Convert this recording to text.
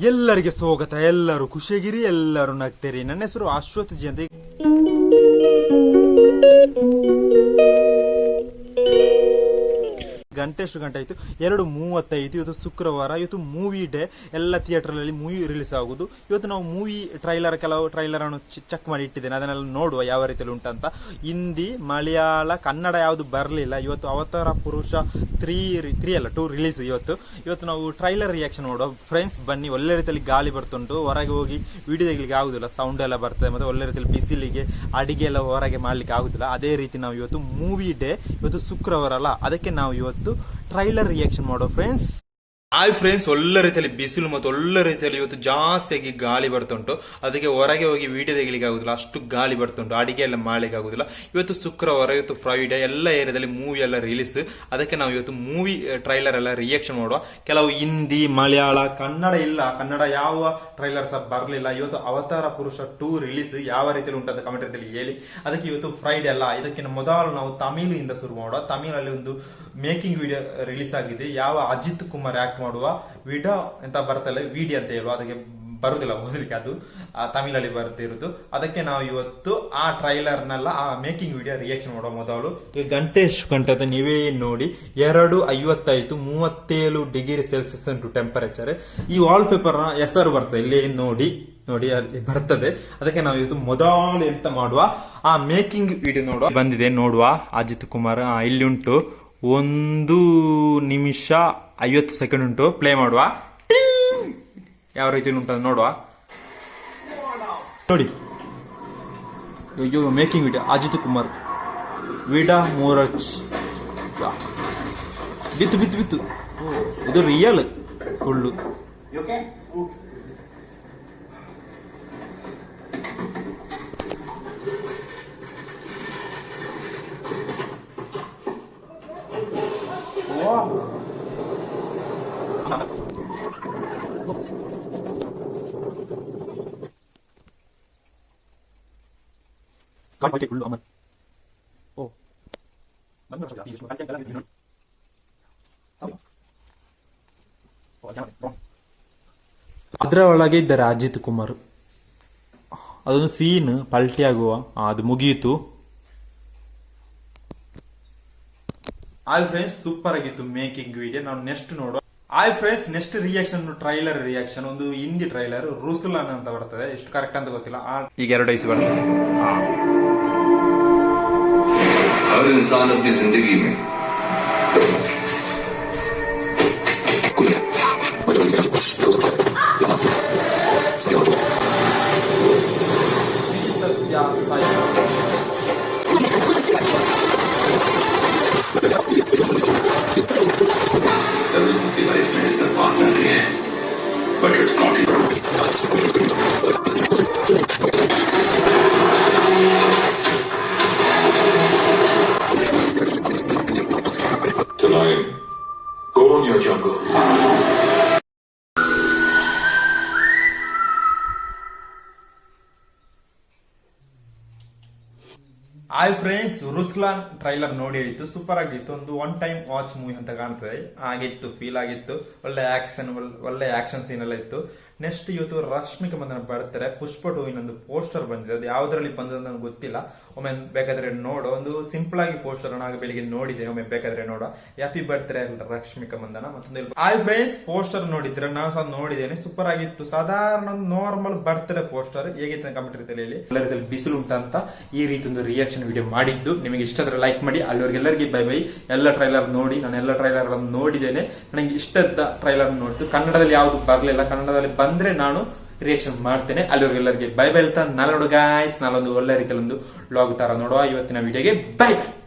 ಎಲ್ಲರಿಗೆ ಸ್ವಾಗತ. ಎಲ್ಲರೂ ಖುಷಿಯಾಗಿರಿ ಎಲ್ಲರೂ ನಗ್ತೀರಿ. ನನ್ನ ಹೆಸರು ಅಶ್ವಥ್ ಜಿ ಗಂಟೆ ಎಷ್ಟು ಗಂಟೆ ಆಯಿತು. ಎರಡು ಮೂವತ್ತೈದು, ಇವತ್ತು ಶುಕ್ರವಾರ, ಇವತ್ತು ಮೂವಿ ಡೇ ಎಲ್ಲ ಥಿಯೇಟ್ರಲ್ಲಿ ಮೂವಿ ರಿಲೀಸ್ ಆಗೋದು. ಇವತ್ತು ನಾವು ಮೂವಿ ಟ್ರೈಲರ್ ಕೆಲವು ಟ್ರೈಲರ್ ಅನ್ನು ಚೆಕ್ ಮಾಡಿ ಇಟ್ಟಿದ್ದೇನೆ. ಅದನ್ನೆಲ್ಲ ನೋಡುವ ಯಾವ ರೀತಿಯಲ್ಲಿ ಉಂಟಂತ ಹಿಂದಿ, ಮಲಯಾಳ, ಕನ್ನಡ ಯಾವುದು ಬರಲಿಲ್ಲ. ಇವತ್ತು ಅವತಾರ ಪುರುಷ ತ್ರೀ ತ್ರೀ ಅಲ್ಲ ಟೂ ರಿಲೀಸ್ ಇವತ್ತು. ಇವತ್ತು ನಾವು ಟ್ರೈಲರ್ ರಿಯಾಕ್ಷನ್ ನೋಡುವ. ಫ್ರೆಂಡ್ಸ್ ಬನ್ನಿ. ಒಳ್ಳೆ ರೀತಿಯಲ್ಲಿ ಗಾಳಿ ಬರ್ತುಂಟು. ಹೊರಗೆ ಹೋಗಿ ವಿಡಿಯೋ ತೆಗಿಲಿಕ್ಕೆ ಆಗುದಿಲ್ಲ. ಸೌಂಡ್ ಎಲ್ಲ ಬರ್ತದೆ. ಮತ್ತೆ ಒಳ್ಳೆ ರೀತಿಯಲ್ಲಿ ಬಿಸಿಲಿಗೆ ಅಡಿಗೆ ಎಲ್ಲ ಹೊರಗೆ ಮಾಡ್ಲಿಕ್ಕೆ ಆಗುದಿಲ್ಲ. ಅದೇ ರೀತಿ ನಾವು ಇವತ್ತು ಮೂವಿ ಡೇ ಇವತ್ತು ಶುಕ್ರವಾರ ಅಲ್ಲ. ಅದಕ್ಕೆ ನಾವು ಇವತ್ತು ಟ್ರೈಲರ್ ರಿಯಾಕ್ಷನ್ ಮಾಡೋ ಫ್ರೆಂಡ್ಸ್ ಹಾಯ್ ಫ್ರೆಂಡ್ಸ್ ಒಳ್ಳೆ ರೀತಿಯಲ್ಲಿ ಬಿಸಿಲು ಮತ್ತು ಒಳ್ಳೆ ರೀತಿಯಲ್ಲಿ ಇವತ್ತು ಜಾಸ್ತಿಯಾಗಿ ಗಾಳಿ ಬರ್ತುಂಟು ಅದಕ್ಕೆ ಹೊರಗೆ ಹೋಗಿ ವಿಡಿಯೋ ತೆಗಿಲಿಕ್ಕೆ ಆಗುದಿಲ್ಲ, ಅಷ್ಟು ಗಾಳಿ ಬರ್ತುಂಟು ಅಡಿಗೆ ಎಲ್ಲ ಮಾಡ್ಲಿಕ್ಕೆ ಆಗುದಿಲ್ಲ. ಇವತ್ತು ಶುಕ್ರವಾರ, ಇವತ್ತು ಫ್ರೈಡೆ ಎಲ್ಲ ಏರಿಯಾದಲ್ಲಿ ಮೂವಿ ಎಲ್ಲ ರಿಲೀಸ್ ಅದಕ್ಕೆ ನಾವು ಇವತ್ತು ಮೂವಿ ಟ್ರೈಲರ್ ಎಲ್ಲ ರಿಯಾಕ್ಷನ್ ಮಾಡುವ. ಕೆಲವು ಹಿಂದಿ, ಮಲಯಾಳ, ಕನ್ನಡ ಇಲ್ಲ. ಕನ್ನಡ ಯಾವ ಟ್ರೈಲರ್ ಸಹ ಬರಲಿಲ್ಲ. ಇವತ್ತು ಅವತಾರ ಪುರುಷ ಟೂ ರಿಲೀಸ್ ಯಾವ ರೀತಿಯಲ್ಲಿ ಉಂಟಂತ ಕಮೆಂಟ್ ರೀತಿಯಲ್ಲಿ ಹೇಳಿ. ಅದಕ್ಕೆ ಇವತ್ತು ಫ್ರೈಡೆ ಅಲ್ಲ. ಇದಕ್ಕಿಂತ ಮೊದಲು ನಾವು ತಮಿಳಿಂದ ಶುರು ಮಾಡುವ ತಮಿಳಲ್ಲಿ ಒಂದು ಮೇಕಿಂಗ್ ವಿಡಿಯೋ ರಿಲೀಸ್ ಆಗಿದೆ. ಯಾವ ಅಜಿತ್ ಕುಮಾರ್ ಆಕ್ಟ್ ಮಾಡುವ ವಿಡೋ ಅಂತ ಬರ್ತಲ್ಲ, ವಿಡಿ ಅಂತ ಹೇಳುವ, ಅದಕ್ಕೆ ಬರುದಿಲ್ಲ ಓದಲಿಕ್ಕೆ ಅದು ತಮಿಳಲ್ಲಿ ಬರ್ತಿರೋದು ಅದಕ್ಕೆ ನಾವು ಇವತ್ತು ಆ ಟ್ರೈಲರ್ ನೆಲ್ಲ ಆ ಮೇಕಿಂಗ್ ವಿಡಿಯೋ ರಿಯಾಕ್ಷನ್ ಮಾಡುವ ಮೊದಲು. ಈ ಗಂಟೆ ಗಂಟೆ ಅಂತ ನೀವೇ ನೋಡಿ, ಎರಡು ಐವತ್ತೈದು ಮೂವತ್ತೇಳು ಡಿಗ್ರಿ ಸೆಲ್ಸಿಯಸ್ ಉಂಟು ಟೆಂಪರೇಚರ್ ಈ ವಾಲ್ ಪೇಪರ್ ಹೆಸರು ಬರ್ತದೆ, ಇಲ್ಲಿ ನೋಡಿ ನೋಡಿ, ಅಲ್ಲಿ ಬರ್ತದೆ. ಅದಕ್ಕೆ ನಾವು ಇವತ್ತು ಮೊದಲು ಎಂತ ಮಾಡುವ, ಆ ಮೇಕಿಂಗ್ ವಿಡಿಯೋ ನೋಡುವ. ಬಂದಿದೆ, ನೋಡುವ, ಅಜಿತ್ ಕುಮಾರ್ ಇಲ್ಲಿ ಉಂಟು ಒಂದು ನಿಮಿಷ ಐವತ್ತು ಸೆಕೆಂಡ್ ಉಂಟು ಪ್ಲೇ ಮಾಡುವ. ಯಾವ ರೀತಿ ಉಂಟು ನೋಡುವ. ನೋಡಿ. ಅಯ್ಯೋ ಮೇಕಿಂಗ್ ವಿಡಿಯೋ ಅಜಿತ್ ಕುಮಾರ್. ವಿಡಾ ಮೋರಚ್. ಬಿತ್ತು ಬಿತ್ತು ಬಿತ್ತು. ಇದು ರಿಯಲ್ ಫುಲ್ಲು ಕಾಲ್ಪಲ್ಕೆ ಫುಲ್ಲು ಅಮರ್ ಓ ಅದರ ಒಳಗೆ ಇದ್ದಾರೆ ಅಜಿತ್ ಕುಮಾರ್. ಅದೊಂದು ಸೀನ್ ಪಲ್ಟಿ ಆಗುವ ಅದು ಮುಗಿಯಿತು. ಹಾಯ್ ಫ್ರೆಂಡ್ಸ್ ಸೂಪರ್ ಆಗಿತ್ತು ಮೇಕಿಂಗ್ ವಿಡಿಯೋ ನಾವು ನೆಕ್ಸ್ಟ್ ನೋಡುವ. hi friends next reaction trailer reaction ಒಂದು ಹಿಂದಿ ಟ್ರೈಲರ್ ರುಸುಲಾನ್ ಅಂತ ಬರ್ತದೆ ಎಷ್ಟು ಕರೆಕ್ಟ್ ಅಂತ ಗೊತ್ತಿಲ್ಲ ಆ- ಈಗ ಎರಡು ಐಸ್ ಬರ್ತದೆ हर इंसान अपनी जिंदगी में ಸತ್ಯ Sai Tonight, go. Hi friends Ruslaan trailer ನೋಡಿ ಆಯಿತು. ಸೂಪರ್ ಆಗಿತ್ತು. ಒಂದು ಒನ್ ಟೈಮ್ ವಾಚ್ ಮೂವಿ ಅಂತ ಕಾಣ್ತದೆ. ಆಗಿತ್ತು ಫೀಲ್ ಆಗಿತ್ತು. ಒಳ್ಳೆ ಆಕ್ಷನ್ ಒಳ್ಳೆ ಆಕ್ಷನ್ ಸೀನ್ ಎಲ್ಲ ಇತ್ತು. ನೆಕ್ಸ್ಟ್ ಇವತ್ತು ರಶ್ಮಿಕಾ ಮಂದನ ಬರ್ತಾರೆ. ಪುಷ್ಪ ಟೂ ಇನ್ನೊಂದು ಪೋಸ್ಟರ್ ಬಂದಿದೆ. ಅದು ಯಾವ್ದ್ರಲ್ಲಿ ಬಂದದ ನನಗೆ ಗೊತ್ತಿಲ್ಲ. ಒಮ್ಮೆ ಬೇಕಾದ್ರೆ ನೋಡು. ಒಂದು ಸಿಂಪಲ್ ಆಗಿ ಪೋಸ್ಟರ್ ಆಗ ಬೆಳಿಗ್ಗೆ ನೋಡಿದೆ ಒಮ್ಮೆ ಬೇಕಾದ್ರೆ ನೋಡ. ಹ್ಯಾಪಿ ಬರ್ತಾರೆ ರಶ್ಮಿಕ ಮಂದನ ಮತ್ತೊಂದು ಹಾಯ್ ಫ್ರೆಂಡ್ಸ್ ಪೋಸ್ಟರ್ ನೋಡಿದ್ರೆ ನಾನು ಸಹ ನೋಡಿದ್ದೇನೆ. ಸೂಪರ್ ಆಗಿತ್ತು. ಸಾಧಾರಣ ಒಂದು ನಾರ್ಮಲ್ ಬರ್ತಾರೆ ಪೋಸ್ಟರ್ ಹೇಗಿತ್ತು ಕಮೆಂಟ್ ರೀತಿಯಲ್ಲಿ ಹೇಳಿ. ಎಲ್ಲ ರೀತಿಯಲ್ಲಿ ಬಿಸಿಲು ಉಂಟಂತ ಈ ರೀತಿ ಒಂದು ರಿಯಾಕ್ಷನ್ ವಿಡಿಯೋ ಮಾಡಿದ್ದು. ನಿಮಗೆ ಇಷ್ಟ ಆದ್ರೆ ಲೈಕ್ ಮಾಡಿ. ಅಲ್ಲಿವರೆಗೆಲ್ಲರಿಗೆ ಬೈ ಬೈ ಎಲ್ಲ ಟ್ರೈಲರ್ ನೋಡಿ. ನಾನು ಎಲ್ಲ ಟ್ರೈಲರ್ ನೋಡಿದ್ದೇನೆ. ನನಗೆ ಇಷ್ಟದ ಟ್ರೈಲರ್ ನೋಡಿದ್ದು. ಕನ್ನಡದಲ್ಲಿ ಯಾವುದು ಬರಲಿಲ್ಲ. ಕನ್ನಡದಲ್ಲಿ ಬಂದ್ರೆ ನಾನು ರಿಯಾಕ್ಷನ್ ಮಾಡ್ತೇನೆ. ಅಲ್ಲಿವರೆಗೆಲ್ಲರಿಗೆ ಬೈ ಬೈ ಹೇಳ್ತಾ, ನಾಳೆ ನೋಡು ಗಾಯ್ಸ್ ನಾಳೊಂದು ಒಳ್ಳೆ ರೀತಿಯಲ್ಲಿ ಒಂದು ಲಾಗ್ ತರ ನೋಡುವ. ಇವತ್ತಿನ ವಿಡಿಯೋಗೆ ಬೈ ಬೈ